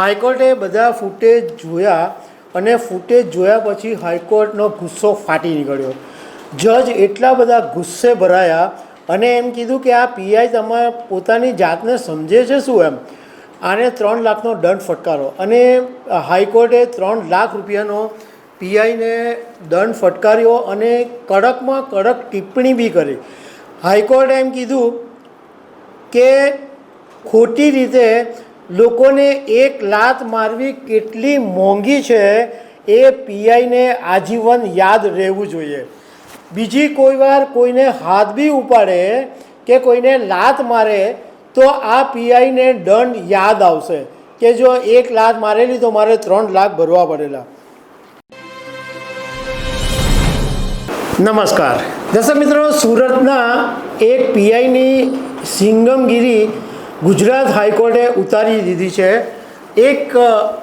હાઈકોર્ટે બધા ફૂટેજ જોયા અને ફૂટેજ જોયા પછી હાઈકોર્ટનો ગુસ્સો ફાટી નીકળ્યો. જજ એટલા બધા ગુસ્સે ભરાયા અને એમ કીધું કે આ પીઆઈ તમારે પોતાની જાતને સમજે છે શું એમ? આને ત્રણ લાખનો દંડ ફટકારો. અને હાઈકોર્ટે ત્રણ લાખ રૂપિયાનો પીઆઈને દંડ ફટકાર્યો અને કડકમાં કડક ટિપ્પણી બી કરી. હાઈકોર્ટે એમ કીધું કે ખોટી રીતે લોકોને એક લાત મારવી કેટલી મોંઘી છે એ પીઆઈને આજીવન યાદ રહેવું જોઈએ. બીજી કોઈ વાર કોઈને હાથ બી ઉપાડે કે કોઈને લાત મારે તો આ પીઆઈને દંડ યાદ આવશે કે જો એક લાત મારેલી તો મારે ત્રણ લાખ ભરવા પડેલા. નમસ્કાર. દર્શક મિત્રો, સુરતના એક પીઆઈની સિંગમગીરી ગુજરાત હાઈકોર્ટે ઉતારી દીધી છે. એક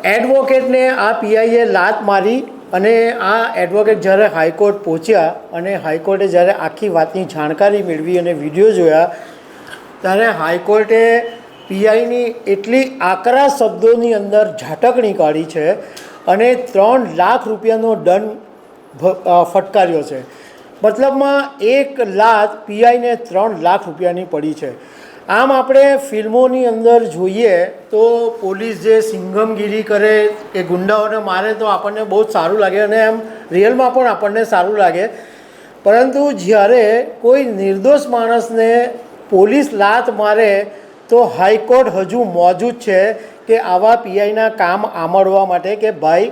એડવોકેટને આ પીઆઈએ લાત મારી અને આ એડવોકેટ જ્યારે હાઈકોર્ટ પહોંચ્યા અને હાઈકોર્ટે જ્યારે આખી વાતની જાણકારી મેળવી અને વીડિયો જોયા, ત્યારે હાઈકોર્ટે પીઆઈની એટલી આકરા શબ્દોની અંદર ઝાટકણી કાઢી છે અને ત્રણ લાખ રૂપિયાનો દંડ ફટકાર્યો છે. મતલબમાં એક લાત પીઆઈને ત્રણ લાખ રૂપિયાની પડી છે. આમ આપણે ફિલ્મોની અંદર જોઈએ તો પોલીસ જે સિંઘમગીરી કરે કે ગુંડાઓને મારે તો આપણને બહુ જ સારું લાગે અને એમ રિયલમાં પણ આપણને સારું લાગે. પરંતુ જ્યારે કોઈ નિર્દોષ માણસને પોલીસ લાત મારે, તો હાઈકોર્ટ હજુ મોજૂદ છે કે આવા પીઆઈના કામ આમળવા માટે કે ભાઈ,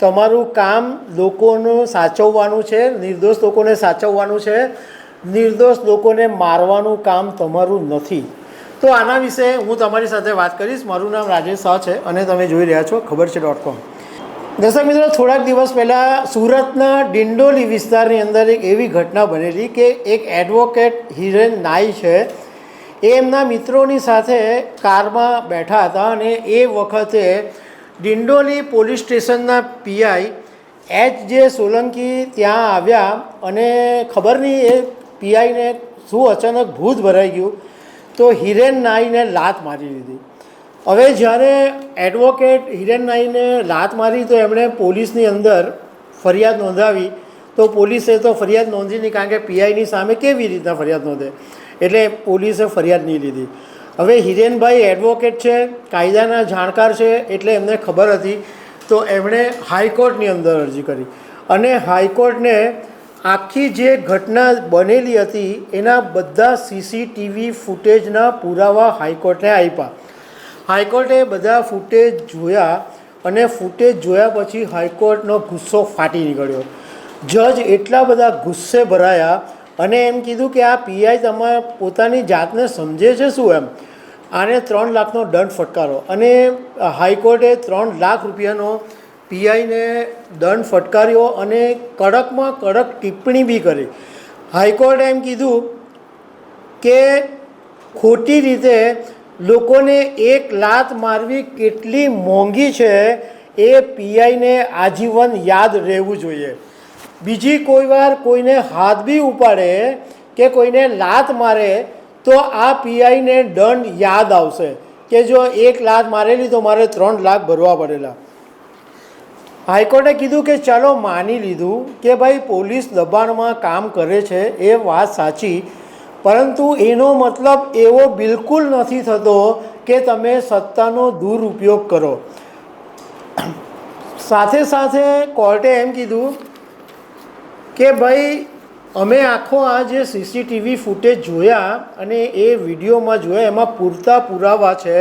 તમારું કામ લોકોનું સાચવવાનું છે, નિર્દોષ લોકોને સાચવવાનું છે નિર્દોષ લોકોને મારવાનું કામ તમારું નથી. તો આના વિશે હું તમારી સાથે વાત કરીશ. મારું નામ રાજેશ શાહ છે અને તમે જોઈ રહ્યા છો ખબર છે ડોટ કોમ દર્શક મિત્રો, થોડાક દિવસ પહેલાં સુરતના ડિંડોલી વિસ્તારની અંદર એક એવી ઘટના બનેલી કે એક એડવોકેટ હિરેન નાઈ છે. એ એમના મિત્રોની સાથે કારમાં બેઠા હતા અને એ વખતે ડિંડોલી પોલીસ સ્ટેશનના પીઆઈ એચ જે સોલંકી ત્યાં આવ્યા અને ખબર નહીં એ પીઆઈને શું અચાનક ભૂત ભરાઈ ગયું, તો હિરેન નાઈને લાત મારી દીધી હવે જ્યારે એડવોકેટ હિરેન નાઈને લાત મારી, તો એમણે પોલીસની અંદર ફરિયાદ નોંધાવી. તો પોલીસે તો ફરિયાદ નોંધી નહીં કારણ કે પીઆઈની સામે કેવી રીતના ફરિયાદ નોંધે? એટલે પોલીસે ફરિયાદ નહીં લીધી. હવે હિરેનભાઈ એડવોકેટ છે, કાયદાના જાણકાર છે, એટલે એમને ખબર હતી. તો એમણે હાઈકોર્ટની અંદર અરજી કરી. અને હાઈકોર્ટને આખી જે ઘટના બનેલી હતી, એના બધા સીસીટીવી ફૂટેજના પુરાવા હાઈકોર્ટને આપ્યા હાઈકોર્ટે બધા ફૂટેજ જોયા અને ફૂટેજ જોયા પછી હાઈકોર્ટનો ગુસ્સો ફાટી નીકળ્યો. જજ એટલા બધા ગુસ્સે ભરાયા અને એમ કીધું કે આ પીઆઈ તમારે પોતાની જાતને સમજે છે શું એમ? આને ત્રણ લાખનો દંડ ફટકારો. અને હાઈકોર્ટે ત્રણ લાખ રૂપિયાનો પીઆઈને દંડ ફટકાર્યો અને કડકમાં કડક ટિપ્પણી બી કરી. હાઈકોર્ટે એમ કીધું કે ખોટી રીતે લોકોને એક લાત મારવી કેટલી મોંઘી છે એ પીઆઈને આજીવન યાદ રહેવું જોઈએ. બીજી કોઈ વાર કોઈને હાથ બી ઉપાડે કે કોઈને લાત મારે તો આ પીઆઈને દંડ યાદ આવશે કે જો એક લાત મારેલી તો મારે ત્રણ લાખ ભરવા પડેલા. હાઈકોર્ટે કીધું કે ચાલો માની લીધું કે ભાઈ પોલીસ દબાણમાં કામ કરે છે એ વાત સાચી, પરંતુ એનો મતલબ એવો બિલકુલ નથી થતો કે તમે સત્તાનો દુરુપયોગ કરો. સાથે સાથે કોર્ટે એમ કીધું કે ભાઈ, અમે આખો આ જે સીસીટીવી ફૂટેજ જોયા અને એ વિડીયોમાં જોયા, એમાં પૂરતા પુરાવા છે.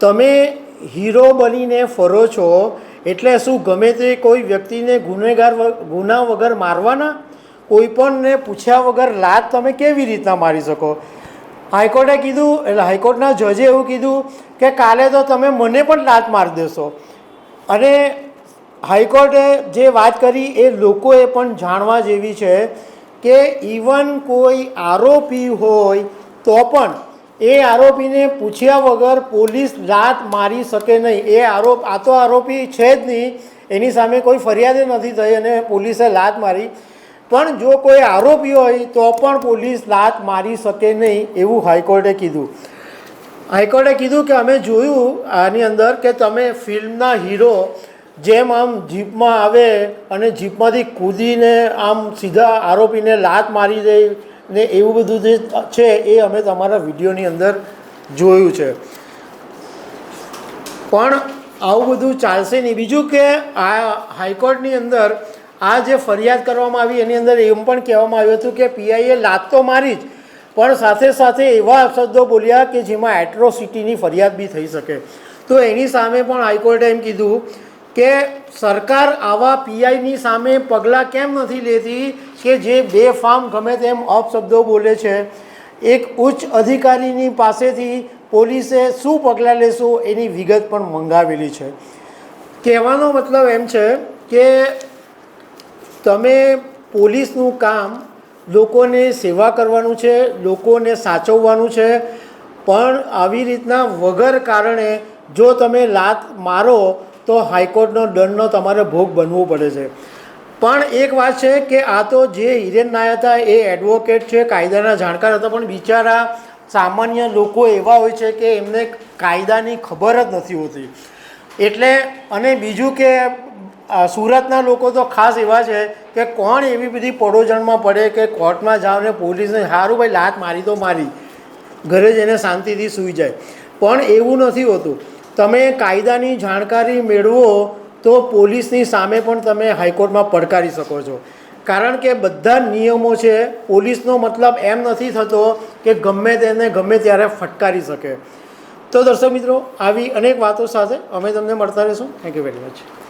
તમે હીરો બનીને ફરો છો એટલે શું ગમે તે કોઈ વ્યક્તિને ગુનેગાર ગુના વગર મારવાના? કોઈ પણને પૂછ્યા વગર લાત તમે કેવી રીતના મારી શકો? હાઈકોર્ટે કીધું, એટલે હાઈકોર્ટના જજે એવું કીધું કે કાલે તો તમે મને પણ લાત મારી દેશો. અને હાઈકોર્ટે જે વાત કરી એ લોકોએ પણ જાણવા જેવી છે કે ઇવન કોઈ આરોપી હોય તો પણ એ આરોપીને પૂછ્યા વગર પોલીસ લાત મારી શકે નહીં. એ આરોપ, આ તો આરોપી છે જ નહીં. એની સામે કોઈ ફરિયાદ નથી થઈ અને પોલીસે લાત મારી. પણ જો કોઈ આરોપી હોય તો પણ પોલીસ લાત મારી શકે નહીં એવું હાઈકોર્ટે કીધું. હાઈકોર્ટે કીધું કે અમે જોયું આની અંદર કે તમે ફિલ્મના હીરો જેમ આમ જીપમાં આવે અને જીપમાંથી કૂદીને આમ સીધા આરોપીને લાત મારી દે ને એવું બધું જે છે એ અમે તમારા વિડીયોની અંદર જોયું છે. પણ આવું બધું ચાલશે નહીં. બીજું કે આ હાઈકોર્ટની અંદર આ જે ફરિયાદ કરવામાં આવી એની અંદર એમ પણ કહેવામાં આવ્યું હતું કે પીઆઈએ લાત તો મારી જ, પણ સાથે સાથે એવા શબ્દો બોલ્યા કે જેમાં એટ્રોસિટીની ફરિયાદ બી થઈ શકે. તો એની સામે પણ હાઈકોર્ટે એમ કીધું કે સરકાર આવા પીઆઈની સામે પગલાં કેમ નથી લેતી કે જે બે ફાર્મ ગમે તેમ અપશબ્દો બોલે છે? એક ઉચ્ચ અધિકારીની પાસેથી પોલીસે શું પગલાં લેશો એની વિગત પણ મંગાવેલી છે. કહેવાનો મતલબ એમ છે કે તમે પોલીસનું કામ લોકોને સેવા કરવાનું છે, લોકોને સાચવવાનું છે, પણ આવી રીતના વગર કારણે જો તમે લાત મારો તો હાઈકોર્ટનો દંડનો તમારે ભોગ બનવું પડે છે. પણ એક વાત છે કે આ તો જે હિરેન નાયક હતા એ એડવોકેટ છે, કાયદાના જાણકાર હતા, પણ બિચારા સામાન્ય લોકો એવા હોય છે કે એમને કાયદાની ખબર જ નથી હોતી. એટલે અને બીજું કે સુરતના લોકો તો ખાસ એવા છે કે કોણ એવી બધી પડોજણમાં પડે કે કોર્ટમાં જાઓ ને પોલીસને સારું ભાઈ લાત મારી તો મારી. ઘરે જઈને શાંતિથી સૂઈ જાય. પણ એવું નથી હોતું. તમે કાયદાની જાણકારી મેળવો તો પોલીસની સામે પણ તમે હાઈકોર્ટમાં પડકારી શકો છો. કારણ કે બધા નિયમો છે, પોલીસનો મતલબ એમ નથી થતો કે ગમે તેને ગમે ત્યારે ફટકારી શકે. તો દર્શક મિત્રો, આવી અનેક વાતો સાથે અમે તમને મળતા રહીશું. Thank you very much